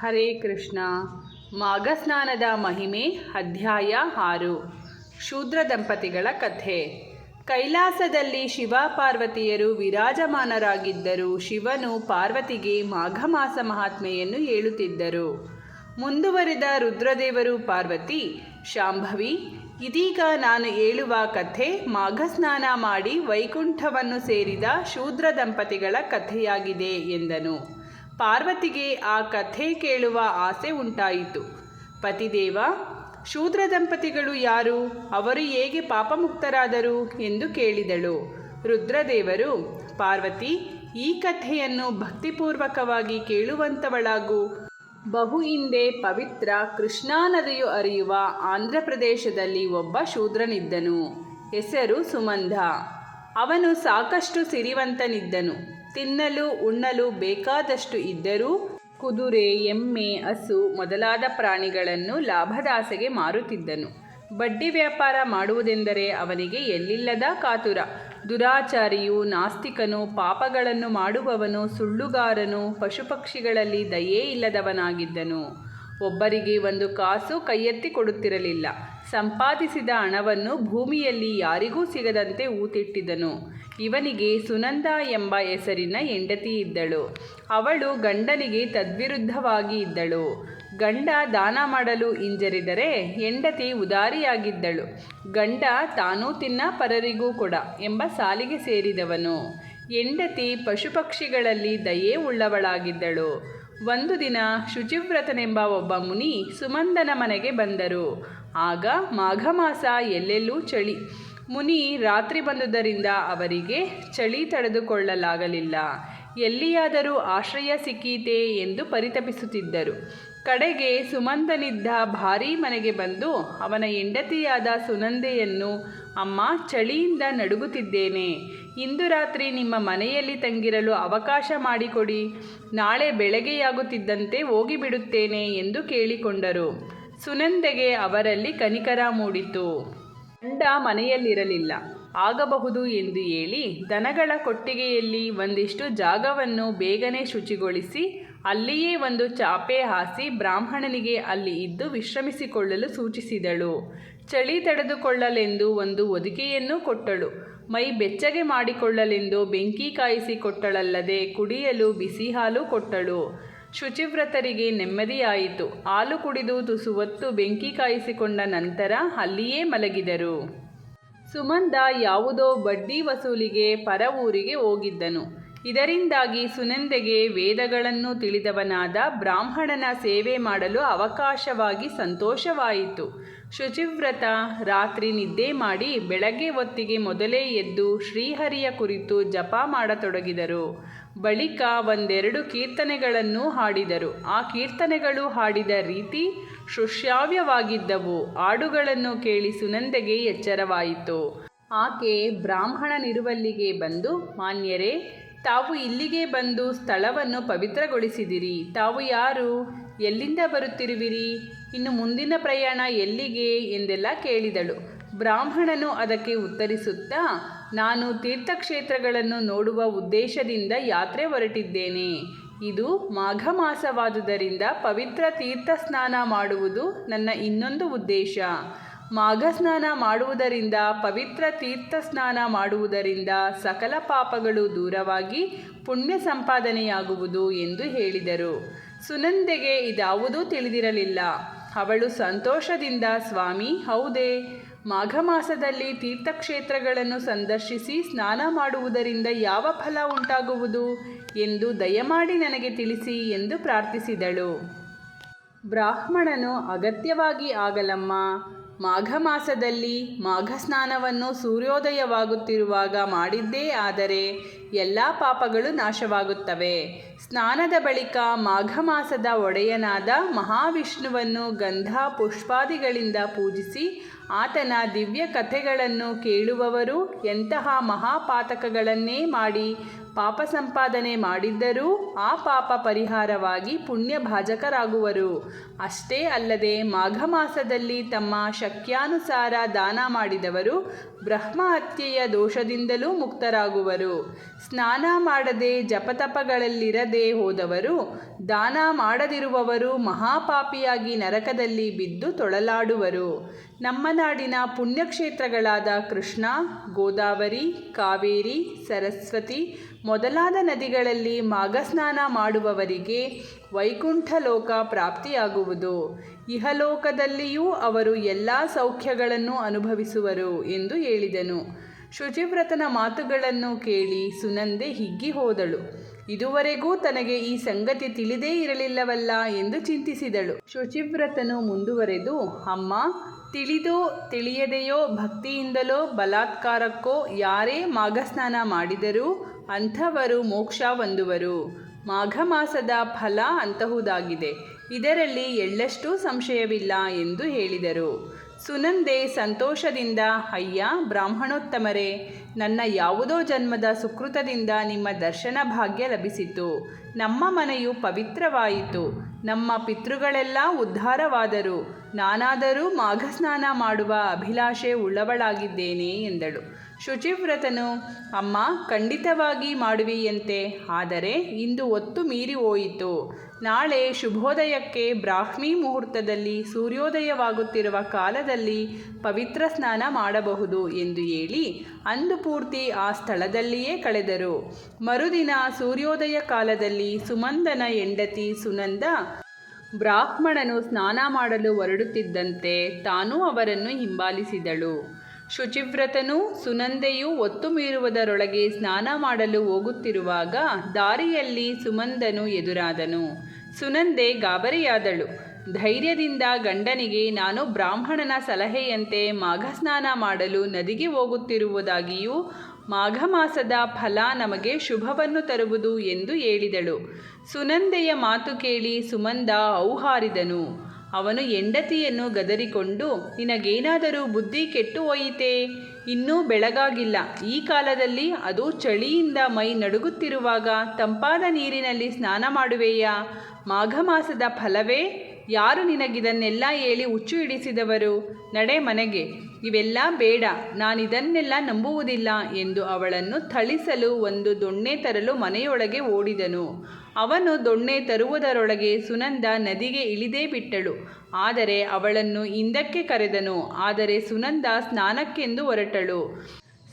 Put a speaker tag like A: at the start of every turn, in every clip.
A: ಹರೇ ಕೃಷ್ಣ. ಮಾಘಸ್ನಾನದ ಮಹಿಮೆ, ಅಧ್ಯಾಯ ಆರು. ಶೂದ್ರ ದಂಪತಿಗಳ ಕಥೆ. ಕೈಲಾಸದಲ್ಲಿ ಶಿವ ಪಾರ್ವತಿಯರು ವಿರಾಜಮಾನರಾಗಿದ್ದರು ಶಿವನು ಪಾರ್ವತಿಗೆ ಮಾಘಮಾಸ ಮಹಾತ್ಮೆಯನ್ನು ಹೇಳುತ್ತಿದ್ದರು. ಮುಂದುವರಿದ ರುದ್ರದೇವರು ಪಾರ್ವತಿ, ಶಾಂಭವಿ, ಇದೀಗ ನಾನು ಹೇಳುವ ಕಥೆ ಮಾಘಸ್ನಾನ ಮಾಡಿ ವೈಕುಂಠವನ್ನು ಸೇರಿದ ಶೂದ್ರ ದಂಪತಿಗಳ ಕಥೆಯಾಗಿದೆ ಎಂದನು. ಪಾರ್ವತಿಗೆ ಆ ಕಥೆ ಕೇಳುವ ಆಸೆ ಉಂಟಾಯಿತು. ಪತಿದೇವ, ಶೂದ್ರ ದಂಪತಿಗಳು ಯಾರು? ಅವರು ಹೇಗೆ ಪಾಪಮುಕ್ತರಾದರು ಎಂದು ಕೇಳಿದಳು. ರುದ್ರದೇವರು, ಪಾರ್ವತಿ, ಈ ಕಥೆಯನ್ನು ಭಕ್ತಿಪೂರ್ವಕವಾಗಿ ಕೇಳುವಂಥವಳಾಗು ಬಹು ಹಿಂದೆ ಪವಿತ್ರ ಕೃಷ್ಣಾ ನದಿಯು ಅರಿಯುವ ಆಂಧ್ರ ಪ್ರದೇಶದಲ್ಲಿ ಒಬ್ಬ ಶೂದ್ರನಿದ್ದನು. ಹೆಸರು ಸುಮಂಧ. ಅವನು ಸಾಕಷ್ಟು ಸಿರಿವಂತನಿದ್ದನು. ತಿನ್ನಲು, ಉಣ್ಣಲು ಬೇಕಾದಷ್ಟು ಇದ್ದರೂ ಕುದುರೆ, ಎಮ್ಮೆ, ಹಸು ಮೊದಲಾದ ಪ್ರಾಣಿಗಳನ್ನು ಲಾಭದಾಸೆಗೆ ಮಾರುತ್ತಿದ್ದನು. ಬಡ್ಡಿ ವ್ಯಾಪಾರ ಮಾಡುವುದೆಂದರೆ ಅವನಿಗೆ ಎಲ್ಲಿಲ್ಲದ ಕಾತುರ. ದುರಾಚಾರಿಯು, ನಾಸ್ತಿಕನು, ಪಾಪಗಳನ್ನು ಮಾಡುವವನು, ಸುಳ್ಳುಗಾರನು, ಪಶುಪಕ್ಷಿಗಳಲ್ಲಿ ದಯೇ ಇಲ್ಲದವನಾಗಿದ್ದನು ಒಬ್ಬರಿಗೆ ಒಂದು ಕಾಸು ಕೈಯೆತ್ತಿ ಕೊಡುತ್ತಿರಲಿಲ್ಲ. ಸಂಪಾದಿಸಿದ ಹಣವನ್ನು ಭೂಮಿಯಲ್ಲಿ ಯಾರಿಗೂ ಸಿಗದಂತೆ ಊತಿಟ್ಟಿದನು ಇವನಿಗೆ ಸುನಂದ ಎಂಬ ಹೆಸರಿನ ಹೆಂಡತಿ ಇದ್ದಳು. ಅವಳು ಗಂಡನಿಗೆ ತದ್ವಿರುದ್ಧವಾಗಿ ಇದ್ದಳು. ಗಂಡ ದಾನ ಮಾಡಲು ಹಿಂಜರಿದರೆ ಹೆಂಡತಿ ಉದಾರಿಯಾಗಿದ್ದಳು. ಗಂಡ ತಾನೂ ತಿನ್ನ ಪರರಿಗೂ ಕೊಡ ಎಂಬ ಸಾಲಿಗೆ ಸೇರಿದವನು. ಹೆಂಡತಿ ಪಶುಪಕ್ಷಿಗಳಲ್ಲಿ ದಯೆ ಉಳ್ಳವಳಾಗಿದ್ದಳು ಒಂದು ದಿನ ಶುಚಿವ್ರತನೆಂಬ ಒಬ್ಬ ಮುನಿ ಸುಮಂದನ ಮನೆಗೆ ಬಂದರು. ಆಗ ಮಾಘ ಮಾಸ ಎಲ್ಲೆಲ್ಲೂ ಚಳಿ. ಮುನಿ ರಾತ್ರಿ ಬಂದುದರಿಂದ ಅವರಿಗೆ ಚಳಿ ತಡೆದುಕೊಳ್ಳಲಾಗಲಿಲ್ಲ. ಎಲ್ಲಿಯಾದರೂ ಆಶ್ರಯ ಸಿಕ್ಕೀತೆ ಎಂದು ಪರಿತಪಿಸುತ್ತಿದ್ದರು. ಕಡೆಗೆ ಸುಮಂದನಿದ್ದ ಭಾರೀ ಮನೆಗೆ ಬಂದು ಅವನ ಹೆಂಡತಿಯಾದ ಸುನಂದೆಯನ್ನು, ಅಮ್ಮ, ಚಳಿಯಿಂದ ನಡುಗುತ್ತಿದ್ದೇನೆ. ಇಂದು ರಾತ್ರಿ ನಿಮ್ಮ ಮನೆಯಲ್ಲಿ ತಂಗಿರಲು ಅವಕಾಶ ಮಾಡಿಕೊಡಿ. ನಾಳೆ ಬೆಳಗ್ಗೆಯಾಗುತ್ತಿದ್ದಂತೆ ಹೋಗಿಬಿಡುತ್ತೇನೆ ಎಂದು ಕೇಳಿಕೊಂಡರು. ಸುನಂದೆಗೆ ಅವರಲ್ಲಿ ಕನಿಕರ ಮೂಡಿತು. ಗಂಡ ಮನೆಯಲ್ಲಿರಲಿಲ್ಲ. ಆಗಬಹುದು ಎಂದು ಹೇಳಿ ದನಗಳ ಕೊಟ್ಟಿಗೆಯಲ್ಲಿ ಒಂದಿಷ್ಟು ಜಾಗವನ್ನು ಬೇಗನೆ ಶುಚಿಗೊಳಿಸಿ ಅಲ್ಲಿಯೇ ಒಂದು ಚಾಪೆ ಹಾಸಿ ಬ್ರಾಹ್ಮಣನಿಗೆ ಅಲ್ಲಿ ಇದ್ದು ವಿಶ್ರಮಿಸಿಕೊಳ್ಳಲು ಸೂಚಿಸಿದಳು. ಚಳಿ ತಡೆದುಕೊಳ್ಳಲೆಂದು ಒಂದು ಒದಿಗೆಯನ್ನೂ ಕೊಟ್ಟಳು. ಮೈ ಬೆಚ್ಚಗೆ ಮಾಡಿಕೊಳ್ಳಲೆಂದು ಬೆಂಕಿ ಕಾಯಿಸಿ ಕೊಟ್ಟಳಲ್ಲದೆ ಕುಡಿಯಲು ಬಿಸಿ ಹಾಲು ಕೊಟ್ಟಳು. ಶುಚಿವ್ರತರಿಗೆ ನೆಮ್ಮದಿಯಾಯಿತು. ಹಾಲು ಕುಡಿದು ತುಸು ಹೊತ್ತು ಬೆಂಕಿ ಕಾಯಿಸಿಕೊಂಡ ನಂತರ ಅಲ್ಲಿಯೇ ಮಲಗಿದರು. ಸುಮಂದ ಯಾವುದೋ ಬಡ್ಡಿ ವಸೂಲಿಗೆ ಪರ ಊರಿಗೆ ಹೋಗಿದ್ದನು. ಇದರಿಂದಾಗಿ ಸುನಂದೆಗೆ ವೇದಗಳನ್ನು ತಿಳಿದವನಾದ ಬ್ರಾಹ್ಮಣನ ಸೇವೆ ಮಾಡಲು ಅವಕಾಶವಾಗಿ ಸಂತೋಷವಾಯಿತು. ಶುಚಿವ್ರತ ರಾತ್ರಿ ನಿದ್ದೆ ಮಾಡಿ ಬೆಳಗ್ಗೆ ಹೊತ್ತಿಗೆ ಮೊದಲೇ ಎದ್ದು ಶ್ರೀಹರಿಯ ಕುರಿತು ಜಪ ಮಾಡತೊಡಗಿದರು. ಬಳಿಕ ಒಂದೆರಡು ಕೀರ್ತನೆಗಳನ್ನು ಹಾಡಿದರು. ಆ ಕೀರ್ತನೆಗಳು ಹಾಡಿದ ರೀತಿ ಶುಶ್ರಾವ್ಯವಾಗಿದ್ದವು ಹಾಡುಗಳನ್ನು ಕೇಳಿ ಸುನಂದೆಗೆ ಎಚ್ಚರವಾಯಿತು. ಆಕೆ ಬ್ರಾಹ್ಮಣನಿರುವಲ್ಲಿಗೆ ಬಂದು, ಮಾನ್ಯರೇ ತಾವು ಇಲ್ಲಿಗೆ ಬಂದು ಸ್ಥಳವನ್ನು ಪವಿತ್ರಗೊಳಿಸಿದಿರಿ. ತಾವು ಯಾರು? ಎಲ್ಲಿಂದ ಬರುತ್ತಿರುವಿರಿ? ಇನ್ನು ಮುಂದಿನ ಪ್ರಯಾಣ ಎಲ್ಲಿಗೆ? ಎಂದೆಲ್ಲ ಕೇಳಿದಳು. ಬ್ರಾಹ್ಮಣನು ಅದಕ್ಕೆ ಉತ್ತರಿಸುತ್ತಾ, ನಾನು ತೀರ್ಥಕ್ಷೇತ್ರಗಳನ್ನು ನೋಡುವ ಉದ್ದೇಶದಿಂದ ಯಾತ್ರೆ ಹೊರಟಿದ್ದೇನೆ. ಇದು ಮಾಘ ಮಾಸವಾದುದರಿಂದ ಪವಿತ್ರ ತೀರ್ಥ ಸ್ನಾನ ಮಾಡುವುದು ನನ್ನ ಇನ್ನೊಂದು ಉದ್ದೇಶ. ಮಾಘ ಸ್ನಾನ ಮಾಡುವುದರಿಂದ, ಪವಿತ್ರ ತೀರ್ಥ ಸ್ನಾನ ಮಾಡುವುದರಿಂದ ಸಕಲ ಪಾಪಗಳು ದೂರವಾಗಿ ಪುಣ್ಯ ಸಂಪಾದನೆಯಾಗುವುದು ಎಂದು ಹೇಳಿದರು. ಸುನಂದೆಗೆ ಇದಾವುದೂ ತಿಳಿದಿರಲಿಲ್ಲ. ಅವಳು ಸಂತೋಷದಿಂದ, ಸ್ವಾಮಿ, ಹೌದೇ. ಮಾಘ ಮಾಸದಲ್ಲಿ ತೀರ್ಥಕ್ಷೇತ್ರಗಳನ್ನು ಸಂದರ್ಶಿಸಿ ಸ್ನಾನ ಮಾಡುವುದರಿಂದ ಯಾವ ಫಲ ಉಂಟಾಗುವುದು ಎಂದು ದಯಮಾಡಿ ನನಗೆ ತಿಳಿಸಿ ಎಂದು ಪ್ರಾರ್ಥಿಸಿದಳು. ಬ್ರಾಹ್ಮಣನು ಅಗತ್ಯವಾಗಿ, ಆಗಲಮ್ಮ ಮಾಘ ಮಾಸದಲ್ಲಿ ಮಾಘ ಸ್ನಾನವನ್ನು ಸೂರ್ಯೋದಯವಾಗುತ್ತಿರುವಾಗ ಮಾಡಿದ್ದೇ ಆದರೆ ಎಲ್ಲ ಪಾಪಗಳು ನಾಶವಾಗುತ್ತವೆ. ಸ್ನಾನದ ಬಳಿಕ ಮಾಘ ಮಾಸದ ಒಡೆಯನಾದ ಮಹಾವಿಷ್ಣುವನ್ನು ಗಂಧ ಪುಷ್ಪಾದಿಗಳಿಂದ ಪೂಜಿಸಿ ಆತನ ದಿವ್ಯ ಕಥೆಗಳನ್ನು ಕೇಳುವವರು ಎಂತಹ ಮಹಾಪಾತಕಗಳನ್ನೇ ಮಾಡಿ ಪಾಪ ಸಂಪಾದನೆ ಮಾಡಿದ್ದರೂ ಆ ಪಾಪ ಪರಿಹಾರವಾಗಿ ಪುಣ್ಯ ಭಾಜಕರಾಗುವರು ಅಷ್ಟೇ ಅಲ್ಲದೆ ಮಾಘ ಮಾಸದಲ್ಲಿ ತಮ್ಮ ಶಕ್ಯಾನುಸಾರ ದಾನ ಮಾಡಿದವರು ಬ್ರಹ್ಮಹತ್ಯೆಯ ದೋಷದಿಂದಲೂ ಮುಕ್ತರಾಗುವರು. ಸ್ನಾನ ಮಾಡದೆ ಜಪತಪಗಳಲ್ಲಿರದೆ ಹೋದವರು, ದಾನ ಮಾಡದಿರುವವರು ಮಹಾಪಾಪಿಯಾಗಿ ನರಕದಲ್ಲಿ ಬಿದ್ದು ತೊಳಲಾಡುವರು. ನಮ್ಮ ನಾಡಿನ ಪುಣ್ಯಕ್ಷೇತ್ರಗಳಾದ ಕೃಷ್ಣ, ಗೋದಾವರಿ, ಕಾವೇರಿ, ಸರಸ್ವತಿ ಮೊದಲಾದ ನದಿಗಳಲ್ಲಿ ಮಾಘಸ್ನಾನ ಮಾಡುವವರಿಗೆ ವೈಕುಂಠ ಲೋಕ ಪ್ರಾಪ್ತಿಯಾಗುವುದು. ಇಹಲೋಕದಲ್ಲಿಯೂ ಅವರು ಎಲ್ಲ ಸೌಖ್ಯಗಳನ್ನು ಅನುಭವಿಸುವರು ಎಂದು ಹೇಳಿದನು. ಶುಚಿವ್ರತನ ಮಾತುಗಳನ್ನು ಕೇಳಿ ಸುನಂದೆ ಹಿಗ್ಗಿ ಹೋದಳು. ಇದುವರೆಗೂ ತನಗೆ ಈ ಸಂಗತಿ ತಿಳಿದೇ ಇರಲಿಲ್ಲವಲ್ಲ ಎಂದು ಚಿಂತಿಸಿದಳು. ಶುಚಿವ್ರತನು ಮುಂದುವರೆದು, ಅಮ್ಮ, ತಿಳಿದೋ ತಿಳಿಯದೆಯೋ ಭಕ್ತಿಯಿಂದಲೋ ಬಲಾತ್ಕಾರಕ್ಕೋ ಯಾರೇ ಮಾಘಸ್ನಾನ ಮಾಡಿದರೂ ಅಂಥವರು ಮೋಕ್ಷ ಹೊಂದುವರು. ಮಾಘ ಮಾಸದ ಫಲ ಅಂತಹುದಾಗಿದೆ. ಇದರಲ್ಲಿ ಎಳ್ಳಷ್ಟೂ ಸಂಶಯವಿಲ್ಲ ಎಂದು ಹೇಳಿದರು. ಸುನಂದೆ ಸಂತೋಷದಿಂದ, ಅಯ್ಯ, ಬ್ರಾಹ್ಮಣೋತ್ತಮರೇ, ನನ್ನ ಯಾವುದೋ ಜನ್ಮದ ಸುಕೃತದಿಂದ ನಿಮ್ಮ ದರ್ಶನ ಭಾಗ್ಯ ಲಭಿಸಿತು. ನಮ್ಮ ಮನೆಯು ಪವಿತ್ರವಾಯಿತು. ನಮ್ಮ ಪಿತೃಗಳೆಲ್ಲ ಉದ್ಧಾರವಾದರು. ನಾನಾದರೂ ಮಾಘಸ್ನಾನ ಮಾಡುವ ಅಭಿಲಾಷೆ ಉಳ್ಳವಳಾಗಿದ್ದೇನೆ ಎಂದಳು. ಶುಚಿವ್ರತನು, ಅಮ್ಮ, ಖಂಡಿತವಾಗಿ ಮಾಡುವಿಯಂತೆ, ಆದರೆ ಇಂದು ಒತ್ತು ಮೀರಿ ಹೋಯಿತು. ನಾಳೆ ಶುಭೋದಯಕ್ಕೆ ಬ್ರಾಹ್ಮಿ ಮುಹೂರ್ತದಲ್ಲಿ ಸೂರ್ಯೋದಯವಾಗುತ್ತಿರುವ ಕಾಲದಲ್ಲಿ ಪವಿತ್ರ ಸ್ನಾನ ಮಾಡಬಹುದು ಎಂದು ಹೇಳಿ ಅಂದು ಪೂರ್ತಿ ಆ ಸ್ಥಳದಲ್ಲಿಯೇ ಕಳೆದರು. ಮರುದಿನ ಸೂರ್ಯೋದಯ ಕಾಲದಲ್ಲಿ ಸುಮಂದನ ಹೆಂಡತಿ ಸುನಂದ ಬ್ರಾಹ್ಮಣನು ಸ್ನಾನ ಮಾಡಲು ಹೊರಡುತ್ತಿದ್ದಂತೆ ತಾನೂ ಅವರನ್ನು ಹಿಂಬಾಲಿಸಿದಳು. ಶುಚಿವ್ರತನೂ ಸುನಂದೆಯೂ ಒತ್ತು ಮೀರುವುದರೊಳಗೆ ಸ್ನಾನ ಮಾಡಲು ಹೋಗುತ್ತಿರುವಾಗ ದಾರಿಯಲ್ಲಿ ಸುಮಂದನು ಎದುರಾದನು. ಸುನಂದೆ ಗಾಬರಿಯಾದಳು. ಧೈರ್ಯದಿಂದ ಗಂಡನಿಗೆ, ನಾನು ಬ್ರಾಹ್ಮಣನ ಸಲಹೆಯಂತೆ ಮಾಘ ಸ್ನಾನ ಮಾಡಲು ನದಿಗೆ ಹೋಗುತ್ತಿರುವುದಾಗಿಯೂ ಮಾಘ ಮಾಸದ ಫಲ ನಮಗೆ ಶುಭವನ್ನು ತರುವುದು ಎಂದು ಹೇಳಿದಳು. ಸುನಂದೆಯ ಮಾತು ಕೇಳಿ ಸುಮಂದ ಔಹಾರಿದನು. ಅವನು ಹೆಂಡತಿಯನ್ನು ಗದರಿಕೊಂಡು, ನಿನಗೇನಾದರೂ ಬುದ್ಧಿ ಕೆಟ್ಟು ಹೋಯಿತೆ? ಇನ್ನೂ ಬೆಳಗಾಗಿಲ್ಲ. ಈ ಕಾಲದಲ್ಲಿ ಅದು ಚಳಿಯಿಂದ ಮೈ ನಡುಗುತ್ತಿರುವಾಗ ತಂಪಾದ ನೀರಿನಲ್ಲಿ ಸ್ನಾನ ಮಾಡುವೆಯಾ? ಮಾಘ ಮಾಸದ ಫಲವೇ? ಯಾರು ನಿನಗಿದನ್ನೆಲ್ಲ ಹೇಳಿ ಹುಚ್ಚು ಹಿಡಿಸಿದವರು? ನಡೆ ಮನೆಗೆ. ಇವೆಲ್ಲ ಬೇಡ, ನಾನಿದನ್ನೆಲ್ಲ ನಂಬುವುದಿಲ್ಲ ಎಂದು ಅವಳನ್ನು ಥಳಿಸಲು ಒಂದು ದೊಣ್ಣೆ ತರಲು ಮನೆಯೊಳಗೆ ಓಡಿದನು. ಅವನು ದೊಣ್ಣೆ ತರುವುದರೊಳಗೆ ಸುನಂದ ನದಿಗೆ ಇಳಿದೇ ಬಿಟ್ಟಳು. ಆದರೆ ಅವಳನ್ನು ಹಿಂದಕ್ಕೆ ಕರೆದನು, ಆದರೆ ಸುನಂದ ಸ್ನಾನಕ್ಕೆಂದು ಹೊರಟಳು.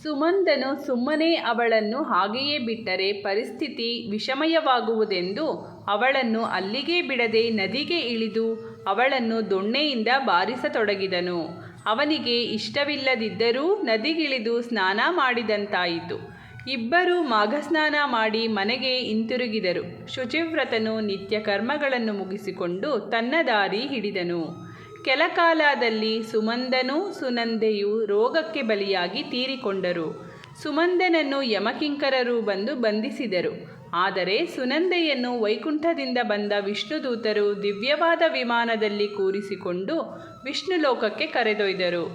A: ಸುಮಂದನು ಸುಮ್ಮನೆ ಅವಳನ್ನು ಹಾಗೆಯೇ ಬಿಟ್ಟರೆ ಪರಿಸ್ಥಿತಿ ವಿಷಮಯವಾಗುವುದೆಂದು ಅವಳನ್ನು ಅಲ್ಲಿಗೆ ಬಿಡದೆ ನದಿಗೆ ಇಳಿದು ಅವಳನ್ನು ದೊಣ್ಣೆಯಿಂದ ಬಾರಿಸತೊಡಗಿದನು. ಅವನಿಗೆ ಇಷ್ಟವಿಲ್ಲದಿದ್ದರೂ ನದಿಗಿಳಿದು ಸ್ನಾನ ಮಾಡಿದಂತಾಯಿತು. ಇಬ್ಬರು ಮಾಘಸ್ನಾನ ಮಾಡಿ ಮನೆಗೆ ಹಿಂತಿರುಗಿದರು. ಶುಚಿವ್ರತನು ನಿತ್ಯ ಕರ್ಮಗಳನ್ನು ಮುಗಿಸಿಕೊಂಡು ತನ್ನ ದಾರಿ ಹಿಡಿದನು. ಕೆಲಕಾಲದಲ್ಲಿ ಸುಮಂದನೂ ಸುನಂದೆಯು ರೋಗಕ್ಕೆ ಬಲಿಯಾಗಿ ತೀರಿಕೊಂಡರು. ಸುಮಂದನನ್ನು ಯಮಕಿಂಕರರು ಬಂದು ಬಂಧಿಸಿದರು. ಆದರೆ ಸುನಂದೆಯನ್ನು ವೈಕುಂಠದಿಂದ ಬಂದ ವಿಷ್ಣುದೂತರು ದಿವ್ಯವಾದ ವಿಮಾನದಲ್ಲಿ ಕೂರಿಸಿಕೊಂಡು ವಿಷ್ಣು ಲೋಕಕ್ಕೆ ಕರೆದೊಯ್ದರು.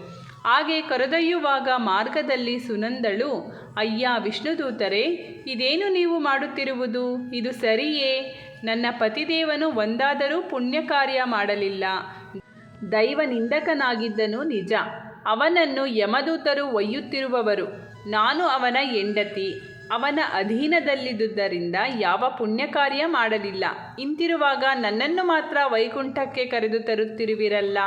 A: ಹಾಗೆ ಕರೆದೊಯ್ಯುವಾಗ ಮಾರ್ಗದಲ್ಲಿ ಸುನಂದಳು, ಅಯ್ಯ ವಿಷ್ಣುದೂತರೇ, ಇದೇನು ನೀವು ಮಾಡುತ್ತಿರುವುದು? ಇದು ಸರಿಯೇ? ನನ್ನ ಪತಿದೇವನು ಒಂದಾದರೂ ಪುಣ್ಯ ಕಾರ್ಯ ಮಾಡಲಿಲ್ಲ. ದೈವ ನಿಂದಕನಾಗಿದ್ದನು ನಿಜ. ಅವನನ್ನು ಯಮದೂತರು ಒಯ್ಯುತ್ತಿರುವವರು. ನಾನು ಅವನ ಹೆಂಡತಿ. ಅವನ ಅಧೀನದಲ್ಲಿದ್ದುದರಿಂದ ಯಾವ ಪುಣ್ಯ ಕಾರ್ಯ ಮಾಡಲಿಲ್ಲ. ಇಂತಿರುವಾಗ ನನ್ನನ್ನು ಮಾತ್ರ ವೈಕುಂಠಕ್ಕೆ ಕರೆದು ತರುತ್ತಿರುವಿರಲ್ಲ?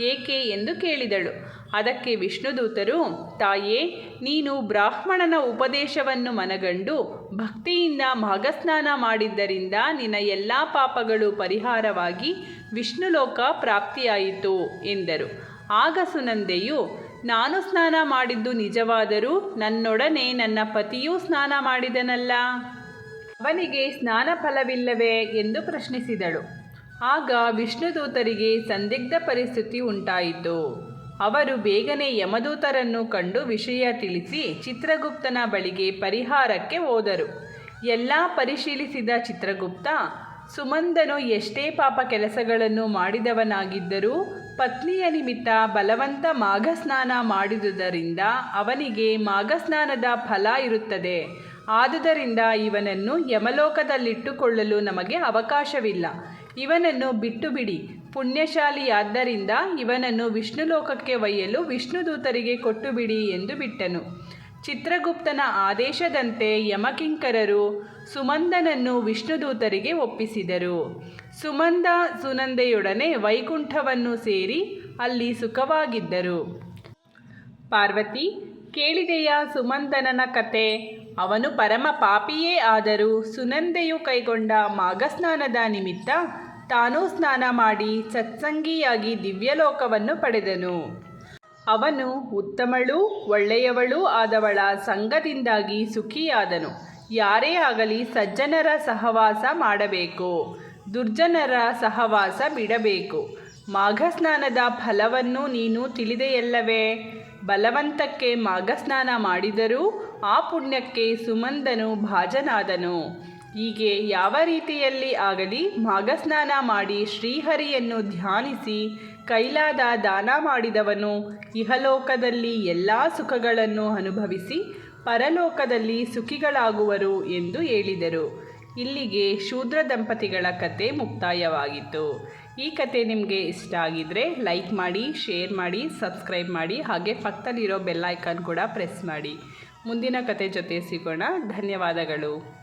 A: ಏಕೆ ಎಂದು ಕೇಳಿದಳು. ಅದಕ್ಕೆ ವಿಷ್ಣುದೂತರು, ತಾಯೇ, ನೀನು ಬ್ರಾಹ್ಮಣನ ಉಪದೇಶವನ್ನು ಮನಗಂಡು ಭಕ್ತಿಯಿಂದ ಮಾಘಸ್ನಾನ ಮಾಡಿದ್ದರಿಂದ ನಿನ್ನ ಎಲ್ಲ ಪಾಪಗಳು ಪರಿಹಾರವಾಗಿ ವಿಷ್ಣುಲೋಕ ಪ್ರಾಪ್ತಿಯಾಯಿತು ಎಂದರು. ಆಗ ಸುನಂದೆಯು ನಾನು ಸ್ನಾನ ಮಾಡಿದ್ದು ನಿಜವಾದರೂ ನನ್ನೊಡನೆ ನನ್ನ ಪತಿಯೂ ಸ್ನಾನ ಮಾಡಿದನಲ್ಲ? ಅವನಿಗೆ ಸ್ನಾನ ಫಲವಿಲ್ಲವೇ ಎಂದು ಪ್ರಶ್ನಿಸಿದಳು. ಆಗ ವಿಷ್ಣುದೂತರಿಗೆ ಸಂದಿಗ್ಧ ಪರಿಸ್ಥಿತಿ ಉಂಟಾಯಿತು. ಅವರು ಬೇಗನೆ ಯಮದೂತರನ್ನು ಕಂಡು ವಿಷಯ ತಿಳಿಸಿ ಚಿತ್ರಗುಪ್ತನ ಬಳಿಗೆ ಪರಿಹಾರಕ್ಕೆ ಹೋದರು. ಎಲ್ಲ ಪರಿಶೀಲಿಸಿದ ಚಿತ್ರಗುಪ್ತ, ಸುಮಂದನು ಎಷ್ಟೇ ಪಾಪ ಕೆಲಸಗಳನ್ನು ಮಾಡಿದವನಾಗಿದ್ದರೂ ಪತ್ನಿಯ ನಿಮಿತ್ತ ಬಲವಂತ ಮಾಘಸ್ನಾನ ಮಾಡಿದುದರಿಂದ ಅವನಿಗೆ ಮಾಘಸ್ನಾನದ ಫಲ ಇರುತ್ತದೆ. ಆದುದರಿಂದ ಇವನನ್ನು ಯಮಲೋಕದಲ್ಲಿಟ್ಟುಕೊಳ್ಳಲು ನಮಗೆ ಅವಕಾಶವಿಲ್ಲ. ಇವನನ್ನು ಬಿಟ್ಟು ಬಿಡಿ ಪುಣ್ಯಶಾಲಿಯಾದ್ದರಿಂದ ಇವನನ್ನು ವಿಷ್ಣುಲೋಕಕ್ಕೆ ಒಯ್ಯಲು ವಿಷ್ಣುದೂತರಿಗೆ ಕೊಟ್ಟು ಬಿಡಿ ಎಂದು ಬಿಟ್ಟನು. ಚಿತ್ರಗುಪ್ತನ ಆದೇಶದಂತೆ ಯಮಕಿಂಕರರು ಸುಮಂದನನ್ನು ವಿಷ್ಣುದೂತರಿಗೆ ಒಪ್ಪಿಸಿದರು. ಸುಮಂದ ಸುನಂದೆಯೊಡನೆ ವೈಕುಂಠವನ್ನು ಸೇರಿ ಅಲ್ಲಿ ಸುಖವಾಗಿದ್ದರು. ಪಾರ್ವತಿ, ಕೇಳಿದೆಯ ಸುಮಂದನನ ಕತೆ? ಅವನು ಪರಮ ಪಾಪಿಯೇ ಆದರೂ ಸುನಂದೆಯು ಕೈಗೊಂಡ ಮಾಘಸ್ನಾನದ ನಿಮಿತ್ತ ತಾನೂ ಸ್ನಾನ ಮಾಡಿ ಸತ್ಸಂಗಿಯಾಗಿ ದಿವ್ಯಲೋಕವನ್ನು ಪಡೆದನು. ಅವನು ಉತ್ತಮಳೂ ಒಳ್ಳೆಯವಳೂ ಆದವಳ ಸಂಘದಿಂದಾಗಿ ಸುಖಿಯಾದನು. ಯಾರೇ ಆಗಲಿ ಸಜ್ಜನರ ಸಹವಾಸ ಮಾಡಬೇಕು. ದುರ್ಜನರ ಸಹವಾಸ ಬಿಡಬೇಕು. ಮಾಘಸ್ನಾನದ ಫಲವನ್ನು ನೀನು ತಿಳಿದೆಯಲ್ಲವೇ? ಬಲವಂತಕ್ಕೆ ಮಾಘಸ್ನಾನ ಮಾಡಿದರೂ ಆ ಪುಣ್ಯಕ್ಕೆ ಸುಮಂದನು ಭಾಜನಾದನು. ಹೀಗೆ ಯಾವ ರೀತಿಯಲ್ಲಿ ಆಗಲಿ ಮಾಘಸ್ನಾನ ಮಾಡಿ ಶ್ರೀಹರಿಯನ್ನು ಧ್ಯಾನಿಸಿ ಕೈಲಾದ ದಾನ ಮಾಡಿದವನು ಇಹಲೋಕದಲ್ಲಿ ಎಲ್ಲ ಸುಖಗಳನ್ನು ಅನುಭವಿಸಿ ಪರಲೋಕದಲ್ಲಿ ಸುಖಿಗಳಾಗುವರು ಎಂದು ಹೇಳಿದರು. ಇಲ್ಲಿಗೆ ಶೂದ್ರ ದಂಪತಿಗಳ ಕತೆ ಮುಕ್ತಾಯವಾಗಿತ್ತು. ಈ ಕತೆ ನಿಮಗೆ ಇಷ್ಟ ಆಗಿದ್ರೆ ಲೈಕ್ ಮಾಡಿ, ಶೇರ್ ಮಾಡಿ, ಸಬ್ಸ್ಕ್ರೈಬ್ ಮಾಡಿ, ಹಾಗೆ ಪಕ್ಕದಲ್ಲಿರೋ ಬೆಲ್ ಐಕಾನ್ ಕೂಡ ಪ್ರೆಸ್ ಮಾಡಿ. ಮುಂದಿನ ಕತೆ ಜೊತೆ ಸಿಗೋಣ. ಧನ್ಯವಾದಗಳು.